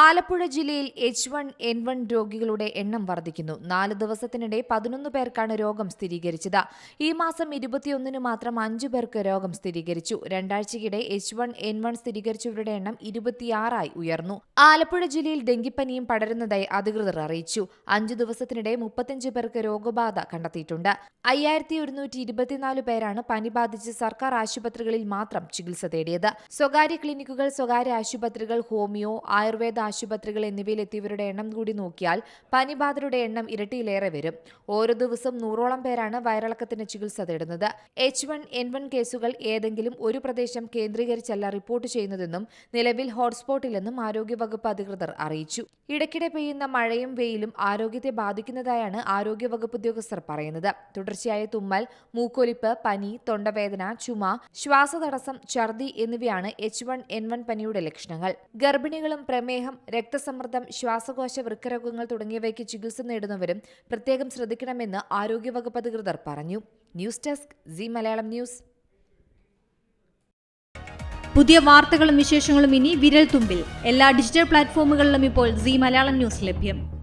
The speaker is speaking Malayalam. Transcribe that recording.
ആലപ്പുഴ ജില്ലയിൽ എച്ച് വൺ എൻ വൺ രോഗികളുടെ എണ്ണം വർദ്ധിക്കുന്നു. നാല് ദിവസത്തിനിടെ പതിനൊന്ന് പേർക്കാണ് രോഗം സ്ഥിരീകരിച്ചത്. ഈ മാസം ഇരുപത്തിയൊന്നിന് മാത്രം അഞ്ചു പേർക്ക് രോഗം സ്ഥിരീകരിച്ചു. രണ്ടാഴ്ചയ്ക്കിടെ എച്ച് വൺ എൻ വൺ സ്ഥിരീകരിച്ചവരുടെ എണ്ണം ഇരുപത്തിയാറായി ഉയർന്നു. ആലപ്പുഴ ജില്ലയിൽ ഡെങ്കിപ്പനിയും പടരുന്നതായി അധികൃതർ അറിയിച്ചു. അഞ്ചു ദിവസത്തിനിടെ മുപ്പത്തിയഞ്ച് പേർക്ക് രോഗബാധ കണ്ടെത്തിയിട്ടുണ്ട്. അയ്യായിരത്തി ഒരുന്നൂറ്റി ഇരുപത്തിനാല് പേരാണ് പനി ബാധിച്ച് സർക്കാർ ആശുപത്രികളിൽ മാത്രം ചികിത്സ തേടിയത്. സ്വകാര്യ ക്ലിനിക്കുകൾ സ്വകാര്യ ആശുപത്രികൾ ഹോമിയോ ആയുർവേദ ആശുപത്രികൾ എന്നിവയിലെത്തിയവരുടെ എണ്ണം കൂടി നോക്കിയാൽ പനിബാധിതരുടെ എണ്ണം ഇരട്ടിയിലേറെ വരും. ഓരോ ദിവസം നൂറോളം പേരാണ് വയറിളക്കത്തിന് ചികിത്സ തേടുന്നത്. എച്ച് വൺ എൻ വൺ കേസുകൾ ഏതെങ്കിലും ഒരു പ്രദേശം കേന്ദ്രീകരിച്ചല്ല റിപ്പോർട്ട് ചെയ്യുന്നതെന്നും നിലവിൽ ഹോട്ട്സ്പോട്ടില്ലെന്നും ആരോഗ്യവകുപ്പ് അധികൃതർ അറിയിച്ചു. ഇടയ്ക്കിടെ പെയ്യുന്ന മഴയും വെയിലും ആരോഗ്യത്തെ ബാധിക്കുന്നതായാണ് ആരോഗ്യവകുപ്പ് ഉദ്യോഗസ്ഥർ പറയുന്നത്. തുടർച്ചയായ തുമ്മൽ മൂക്കൊലിപ്പ് പനി തൊണ്ടവേദന ചുമ ശ്വാസതടസ്സം ഛർദി എന്നിവയാണ് എച്ച് വൺ എൻ വൺ പനിയുടെ ലക്ഷണങ്ങൾ. ഗർഭിണികളും പ്രമേഹം രക്തസമ്മർദ്ദം ശ്വാസകോശ വൃക്കരോഗങ്ങൾ തുടങ്ങിയവയ്ക്ക് ചികിത്സ നേടുന്നവരും പ്രത്യേകം ശ്രദ്ധിക്കണമെന്ന് ആരോഗ്യവകുപ്പ് അധികൃതർ പറഞ്ഞു. News desk C Malayalam news. പുതിയ വാർത്തകളും വിശേഷങ്ങളും ഇനി വിരൽ തുമ്പിൽ. എല്ലാ ഡിജിറ്റൽ പ്ലാറ്റ്ഫോമുകളിലും ഇപ്പോൾ സി മലയാളം ന്യൂസ് ലഭ്യം.